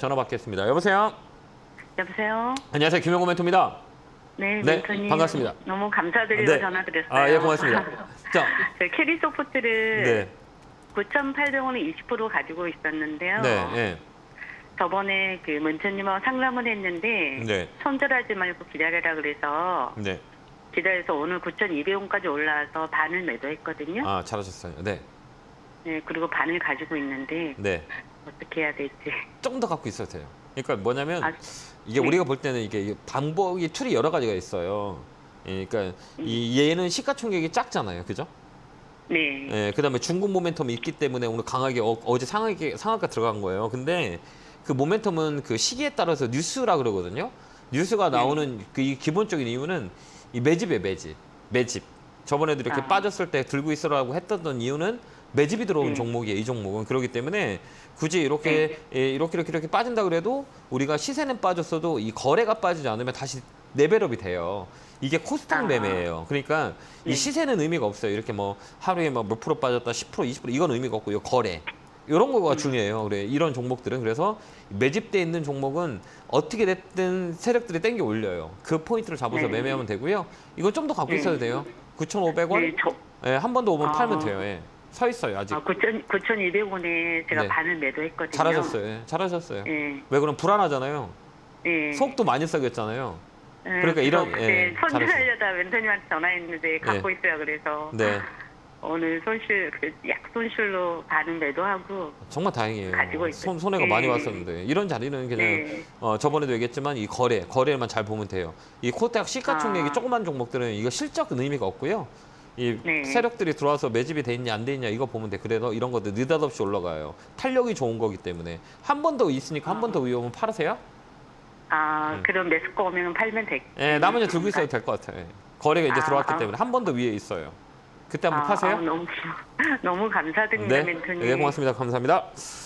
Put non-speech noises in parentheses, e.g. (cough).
전화 받겠습니다. 여보세요. 여보세요. 안녕하세요. 김영호 멘토입니다. 네, 네, 멘토님. 반갑습니다. 너무 감사드리고 네. 전화 드렸어요. 아, 예, 고맙습니다. (laughs) 자, 저 캐리 소프트를 네, 9,800원에 20% 가지고 있었는데요. 네, 네, 저번에 그 문천님하고 상담을 했는데 네, 손절하지 말고 기다려라 그래서 네. 기다려서 오늘 9,200원까지 올라와서 반을 매도했거든요. 아, 잘하셨어요. 네, 네, 그리고 반을 가지고 있는데 네. 어떻게 해야 될지. 조금 더 갖고 있어도 돼요. 그러니까 뭐냐면 아, 이게 네. 우리가 볼 때는 이게 방법이 툴이 여러 가지가 있어요. 예, 그러니까 이 얘는 시가총액이 작잖아요, 그죠? 네. 예, 그다음에 중국 모멘텀이 있기 때문에 오늘 강하게 어, 제 상하게 상하가 들어간 거예요. 근데 그 모멘텀은 그 시기에 따라서 뉴스라 그러거든요. 뉴스가 나오는 그 이 기본적인 이유는 이 매집의 매집, 매집. 저번에도 이렇게 아. 빠졌을 때 들고 있으라고 했던 이유는 매집이 들어온 네. 종목이에요. 이 종목은 그렇기 때문에 굳이 이렇게 예, 이렇게 이렇게 이렇게 빠진다 그래도 우리가 시세는 빠졌어도 이 거래가 빠지지 않으면 다시 레벨업이 돼요. 이게 코스닥 아. 매매예요. 그러니까 이 네. 시세는 의미가 없어요. 이렇게 뭐 하루에 뭐몇 프로 빠졌다, 10% 20% 이건 의미가 없고 요 거래 이런 거가 중요해요. 그래 이런 종목들은 그래서 매집돼 있는 종목은 어떻게 됐든 세력들이 땡겨 올려요. 그 포인트를 잡아서 네. 매매하면 되고요. 이거 좀 더 갖고 네. 있어도 돼요. 9,500원. 네, 저 예, 한 번 더 오면 아. 팔면 돼요. 예. 서 있어요 아직. 아, 9,000, 9,200원에 제가 네. 반을 매도했거든요. 잘하셨어요. 예, 잘하셨어요. 예. 왜 그럼 불안하잖아요. 예. 속도 많이 써겠잖아요. 네, 그러니까 이런- 그래서 예, 그때 손질하려다 멘토님한테 전화했는데 갖고 있어요. 그래서 네, (laughs) 오늘 손실 그 약 손실로 반은 매도하고 정말 다행이에요. 가지고 있어요. 손 손해가 네. 많이 왔었는데 이런 자리는 그냥 네. 어, 저번에도 얘기했지만 이 거래, 거래만 잘 보면 돼요. 이 코스닥 시가총액이 아. 조그만 종목들은 이거 실적 은 의미가 없고요. 이 네. 세력들이 들어와서 매집이 돼 있냐 안 돼 있냐 이거 보면 돼. 그래서 이런 것들 느닷없이 올라가요. 탄력이 좋은 거기 때문에 한 번 더 있으니까 한 번 더 위험은 팔으세요. 아 음. 그럼 매수가 오면 팔면 되. 예, 나머지 들고 있어도 될 것 같아요. 예. 거래가 이제 아, 들어왔기 아. 때문에 한 번 더 위에 있어요. 그때 한번 아, 파세요. 아, 너무 (laughs) 너무 감사드립니다 네, 멘토님. 네, 고맙습니다. 감사합니다.